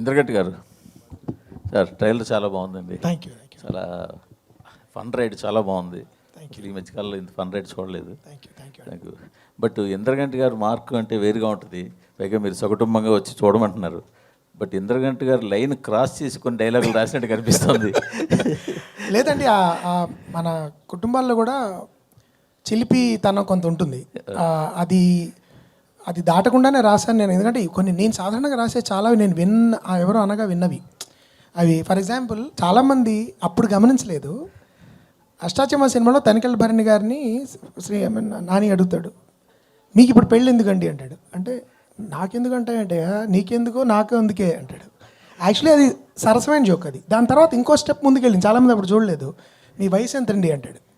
ఇంద్రగట్టి గారు. Sir trailer చాలా బాగుందండి. థ్యాంక్ యూ చాలా ఫన్ రైడ్ చాలా బాగుంది. ఈ మధ్యకాలంలో ఇంత ఫన్ రైడ్ చూడలేదు. Thank you but Indraganti garu mark అంటే వేరుగా ఉంటుంది. పైగా మీరు సకుటుంబంగా వచ్చి చూడమంటున్నారు. బట్ ఇంద్రగంటి గారు లైన్ క్రాస్ చేసి కొన్ని డైలాగులు రాసినట్టు కనిపిస్తుంది. లేదండి మన కుటుంబాల్లో కూడా చిలిపి తనం కొంత ఉంటుంది. అది అది దాటకుండానే రాశాను నేను. ఎందుకంటే కొన్ని నేను సాధారణంగా రాసే చాలా నేను విన్ ఆ ఎవరో అనగా విన్నవి. అవి ఫర్ ఎగ్జాంపుల్ చాలామంది అప్పుడు గమనించలేదు. అష్టాచమ సినిమాలో తనికెళ్ళ భరణి గారిని శ్రీ నాని అడుగుతాడు మీకు ఇప్పుడు పెళ్ళి ఎందుకండి? అంటాడు. అంటే నాకెందుకు అంటే నీకెందుకో నాకు అందుకే అంటాడు. యాక్చువల్లీ అది సరసమైన జోక్ అది. దాని తర్వాత ఇంకో స్టెప్ ముందుకెళ్ళింది. చాలామంది అప్పుడు చూడలేదు. మీ వయసు ఎంతండి? అంటాడు.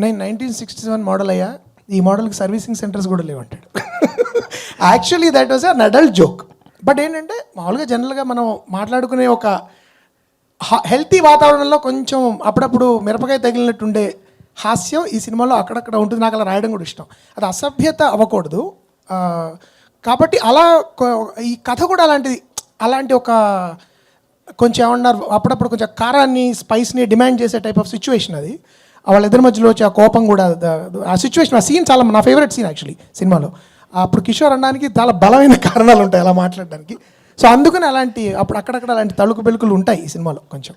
నేను నైన్టీన్ సిక్స్టీ సెవెన్ మోడల్ అయ్యా. ఈ మోడల్కి సర్వీసింగ్ సెంటర్స్ కూడా లేవంటాడు actually that was an adult joke but ఏంటంటే మామూలుగా జనరల్గా మనం మాట్లాడుకునే ఒక హెల్తీ వాతావరణంలో కొంచెం అప్పుడప్పుడు మిరపకాయ తగిలినట్టుండే హాస్యం ఈ సినిమాలో అక్కడక్కడ ఉంటుంది. నాకు అలా రాయడం కూడా ఇష్టం. అది అసభ్యత అవ్వకూడదు. కాబట్టి అలా ఈ కథ కూడా అలాంటిది అలాంటి ఒక కొంచెం ఏమన్నారు అప్పుడప్పుడు కొంచెం కారాన్ని స్పైస్ని డిమాండ్ చేసే టైప్ ఆఫ్ సిచ్యువేషన్ అది. వాళ్ళిద్దరి మధ్యలో వచ్చే ఆ కోపం కూడా ఆ సిచ్యువేషన్ ఆ సీన్ చాలా నా ఫేవరెట్ సీన్ యాక్చువల్లీ సినిమాలో అప్పుడు కిషోర్ అనడానికి చాలా బలమైన కారణాలు ఉంటాయి అలా మాట్లాడడానికి. సో అందుకని అలాంటి అప్పుడు అక్కడక్కడ అలాంటి తలుకు బెలుకులు ఉంటాయి ఈ సినిమాలో కొంచెం.